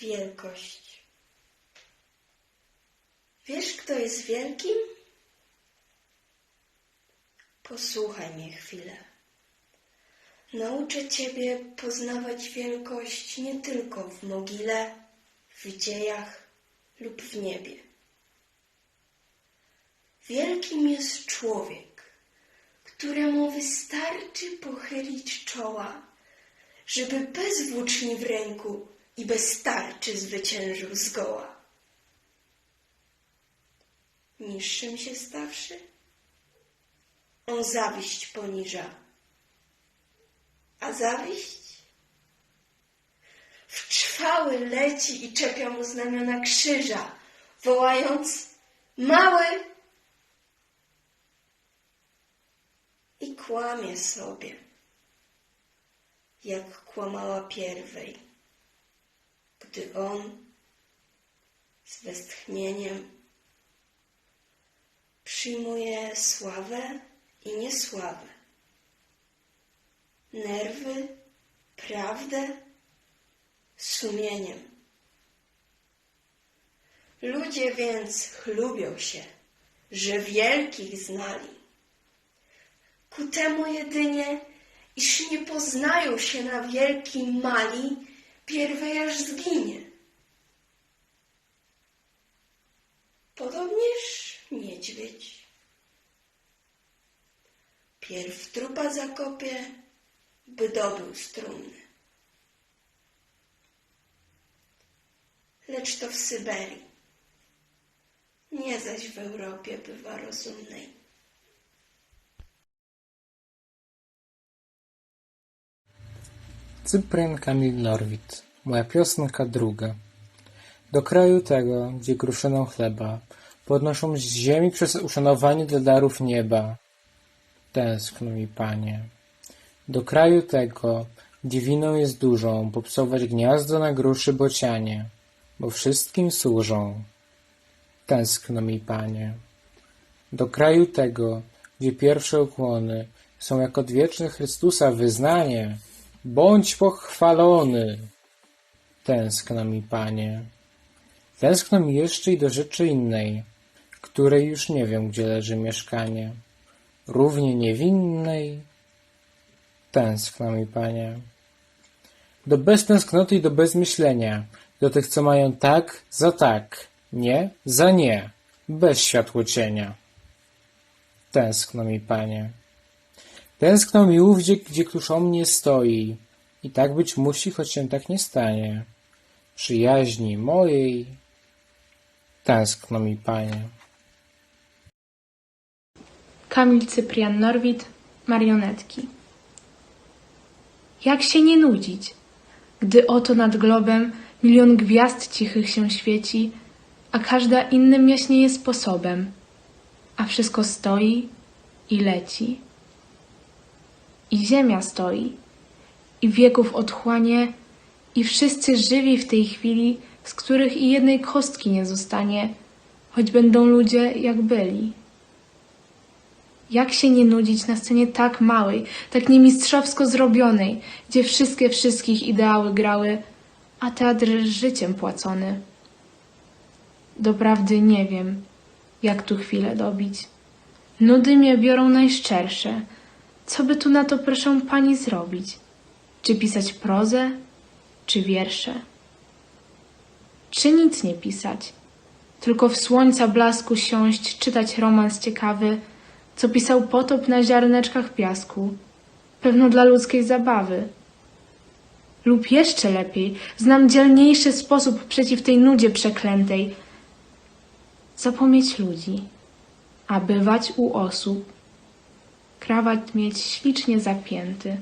Wielkość. Wiesz, kto jest wielkim? Posłuchaj mnie chwilę. Nauczę ciebie poznawać wielkość nie tylko w mogile, w dziejach lub w niebie. Wielkim jest człowiek, któremu wystarczy pochylić czoła, żeby bez włóczni w ręku i bez tarczy zwyciężył zgoła. Niższym się stawszy, on zawiść poniża, a zawiść? W czwały leci i czepia mu znamiona krzyża, wołając mały! I kłamie sobie, jak kłamała pierwej, gdy on z westchnieniem przyjmuje sławę i niesławę, nerwy, prawdę, sumieniem. Ludzie więc chlubią się, że wielkich znali. Ku temu jedynie, iż nie poznają się na wielkim mali, pierwej aż zginie. Podobnież niedźwiedź. Pierw trupa zakopie, by dobył strumny. Lecz to w Syberii, nie zaś w Europie bywa rozumnej. Cyprian Kamil Norwid. Moja piosenka druga. Do kraju tego, gdzie kruszyną chleba Podnoszą z ziemi przez uszanowanie dla darów nieba. Tęskno mi, Panie. Do kraju tego, gdzie winą jest dużą Popsować gniazdo na gruszy bocianie Bo wszystkim służą. Tęskno mi, Panie. Do kraju tego, gdzie pierwsze ukłony Są jak odwieczny Chrystusa wyznanie Bądź pochwalony! Tęskno mi, Panie. Tęskno mi jeszcze i do rzeczy innej, której już nie wiem, gdzie leży mieszkanie. Równie niewinnej. Tęskno mi, Panie. Do beztęsknoty i do bezmyślenia, do tych, co mają tak za tak, nie za nie, bez światłocienia. Tęskno mi, Panie. Tęskno mi ówdzie, gdzie któż o mnie stoi. I tak być musi, choć się tak nie stanie. Przyjaźni mojej. Tęskno mi, Panie. Kamil Cyprian Norwid, marionetki. Jak się nie nudzić, gdy oto nad globem milion gwiazd cichych się świeci, a każda innym jaśnieje sposobem, a wszystko stoi i leci. I ziemia stoi, i wieków otchłanie, i wszyscy żywi w tej chwili, z których i jednej kostki nie zostanie, choć będą ludzie jak byli. Jak się nie nudzić na scenie tak małej, tak niemistrzowsko zrobionej, gdzie wszystkie wszystkich ideały grały, a teatr życiem płacony. Doprawdy nie wiem, jak tu chwilę dobić. Nudy mnie biorą najszczersze. Co by tu na to, proszę pani, zrobić? Czy pisać prozę, czy wiersze? Czy nic nie pisać? Tylko w słońca blasku siąść, czytać romans ciekawy, co pisał potop na ziarneczkach piasku, pewno dla ludzkiej zabawy. Lub jeszcze lepiej, znam dzielniejszy sposób przeciw tej nudzie przeklętej. Zapomnieć ludzi, a bywać u osób, krawat mieć ślicznie zapięty.